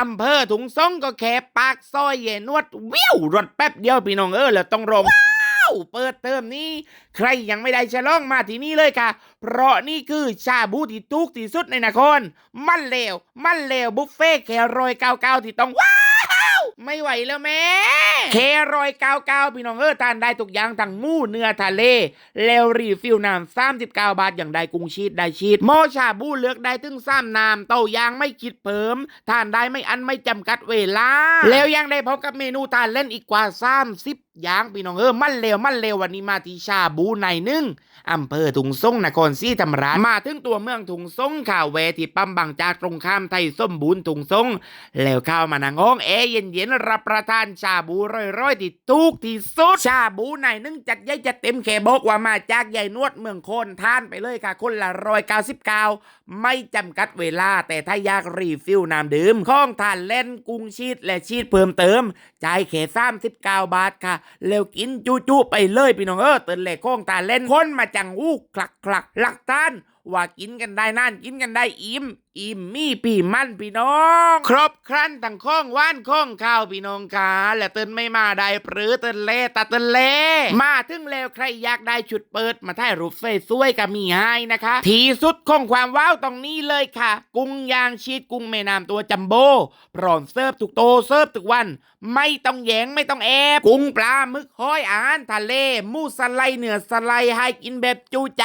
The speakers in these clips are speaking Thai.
อำเภอถุงซงก็แค่ปากซอยเยนวดวิวรถแป๊บเดียวพี่น้องเออแล้วต้องรองว้าวเปิดเทอมนี้ ใครยังไม่ได้ฉลองมาที่นี่เลยค่ะ เพราะนี่คือชาบูที่ทุกที่สุดในนคร มันเลวมันเลวบุฟเฟ่แครอยเก้าเก้าที่ต้องว้าว ไม่ไหวแล้วแม่ เครอยเก้าเก้าพี่น้องเออทานได้ทุกอย่างทั้งมูเนื้อทะเลแล้วรีฟิลน้ำสามสิบเก้าบาทอย่างใดกุ้งชีดได้ชีดโมชาบูเลือกได้ถึงสามน้ำเต้ายางไม่คิดเพิ่มทานได้ไม่อันไม่จำกัดเวลา แล้วยังได้พบกับเมนูทานเล่นอีกกว่าสามสิบ ย่างพี่น้องเออมันเลวมันเลววันนี้มาที่ชาบูในหนึ่งอำเภอถุงส่งนครศรีธรรมราชมาถึงตัวเมืองถุงส่งข่าวแวที่ปั๊มบางจากตรงข้ามไทยส้มบูนถุงส่งแล้วเข้ามานั่งห้องแอร์เย็นรับประทานชาบูร่อยๆที่ทุกที่สุดชาบูไหนนึ่งจัดใหญ่จัดเต็มแขบอกว่ามาจากใหญ่นวดเมืองโคนทานไปเลยค่ะคนละร้อยเก้าสิบเก้าไม่จำกัดเวลาแต่ถ้าอยากรีฟิลน้ำดื่มข้องทานเล่นกุ้งชีสและชีสเพิ่มเติมจ่ายแค่สามสิบเก้าบาทค่ะแล้วกินจู้ๆไปเลยพี่น้องเออเตือนแหลกข้องตาเล่นคนมาจังอู้คลักคลักหลักทาน ว่ากินกันได้นั่นกินกันได้อิ่มอิ่มมีปีมั่นพี่น้อง ครบครันทั้งข้องว่านข้องข้าวพี่น้องค่ะและเตือนไม่มาได้ปรือเตือนเล่ตัดเตือนเล่มาถึงแล้วใครอยากได้ชุดเปิดมาถ่ายรูปสวยๆกับมีให้นะคะ ที่สุดของความว้าวตรงนี้เลยค่ะ กุ้งยางชีสกุ้งแม่น้ำตัวจัมโบ้พร้อมเสิร์ฟทุกโตเสิร์ฟทุกวัน ไม่ต้องแยงไม่ต้องแอบกุ้งปลาหมึกห้อยอาหารทะเลมูสไลด์เนื้อสไลให้กินแบบจูใจ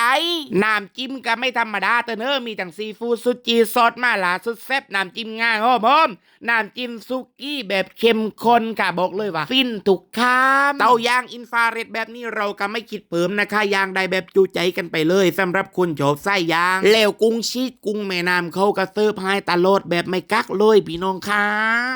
น้ำจิ้มก็ไม่ธรรมดาเตอเนอมีทั้งซีฟู้ดสุดจีซอสมาลาสุดแซ่บน้ำจิ้มง่ายหอมหอมน้ำจิ้มซุกี้แบบเข้มข้นค่ะบอกเลยว่า ฟินทุกคำเตาย่างอินฟราเรดแบบนี้เราก็ไม่คิดเพิ่มนะคะย่างได้แบบจูใจกันไปเลยสำหรับคนชอบไส้ย่าง แล้วกุ้งชีสกุ้งแม่น้ำเขาก็เสิร์ฟให้ตลอดแบบไม่กักเลยพี่น้องค่ะ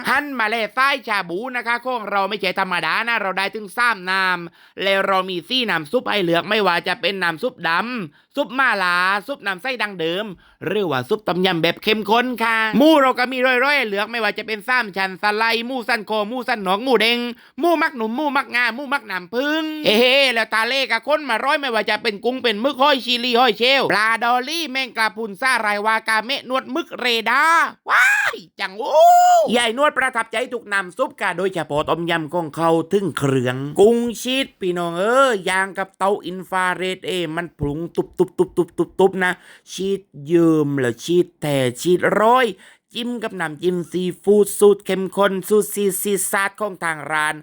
หันมาเลยไส้ชาบูนะคะของเราไม่ใช่ธรรมดานะเราได้ถึงสามน้ำแล้วเรามีซี่น้ำซุปให้เลือกไม่ว่าจะเป็นน้ำซุปดำซุปมาลาซุปน้ำไส้ดังเดิม หรือว่าซุปต้มยำแบบเข้มข้นค่ะ หมูเราก็มีร้อยๆให้เลือกไม่ว่าจะเป็นซ้ำชันสไลหมูสั้นคอหมูสั้นหนองหมูเด้งหมูมักหนุ่มหมูมักงาหมูมักหนำพึ่งเฮ้แล้วตาเล่กับคนมาร้อยไม่ว่าจะเป็นกุ้งเป็นมึกห้อยชิลีห้อยเชลปลาดอลลี่แมงกลาพุนซ่าไรวากาเมะนวดมึกเรดาร์ว้ายจังโอ้ใหญ่นวดประทับใจถูกนำซุปกะโดยเฉพาะต้มยำของเขาถึงเครื่อง กุ้งชีสพี่น้องเอ้ยยางกับเตาอินฟราเรดเอ มันผุงตุบตุบตุบตุบตุบตุบนะชีสยืมหรือชีสแต่ชีสร้อยจิ้มกับน้ำจิ้มซีฟู้ดสูตรเข้มข้นสูตรซีซีซาดของทางร้าน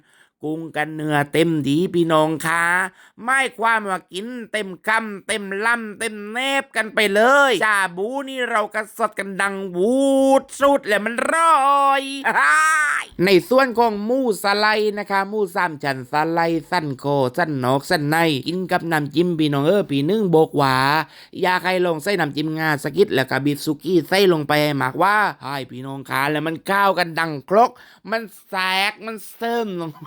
กุ้งกันเนื้อเต็มดีพี่น้องค่ะไม่ความว่ากินเต็มคำเต็มลำเต็มแนบกันไปเลยชาบูนี่เราก็สดกันดังวูดสุดแล้วมันร่อยในส่วนของมูสไลนะคะมูสามชั้นสไลสั้นคอสั้นนอกสั้นในกินกับน้ำจิ้มพี่น้องเออพี่นึ่งโบกหวาอยากให้ลงใส่น้ำจิ้มงาสกิดแล้วก็บีบซุกี้ใส่ลงไปหมักว่าให้พี่น้องขาแล้วมันก้าวกันดังครก มันแสกมันเสริมลงไป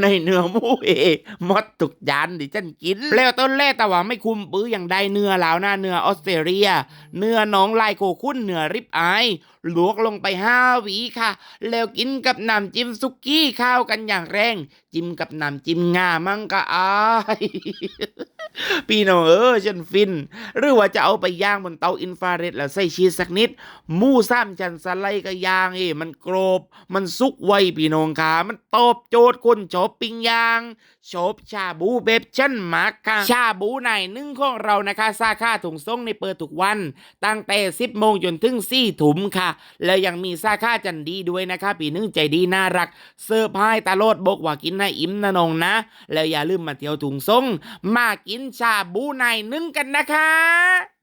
ในเนื้อหมูเอมดตุกยานดิฉันกินแล้วต้นแรกแต่ว่าไม่คุมปื้ออย่างใดเนื้อแล้วนะเนื้อออสเตรเลีย เนื้อน้องลายโคคุ้นเนื้อริบอายลวกลงไปห้าวีค่ะ แล้วกินกับน้ำจิ้มซุกี้ข้าวกันอย่างแรง จิ้มกับน้ำจิ้มงามั่งก็อายพี่น้องเออฉันฟิน หรือว่าจะเอาไปย่างบนเตาอินฟราเรดแล้วใส่ชีสสักนิดหมูสามชั้นสไลด์ก็ย่างเอ้มันกรอบ มันสุกไวพี่น้องขามันตอบโจทย์คนชอบปิ้งย่างชอบชาบูแบบชั้นมากค่ะชาบูไนหนึ่งของเรานะคะสาขาถุงส่งในเปิดทุกวัน ตั้งแต่ 10โมงจนถึง4ถุมค่ะ แล้วยังมีสาขาจันดีด้วยนะคะปีนึงใจดีน่ารักเซอร์ไพรส์ตลดบกว่ากินให้อิ่มนะนองนะ แล้วอย่าลืมมาเที่ยวถุงส่งมากินชาบูไนหนึ่งกันนะคะ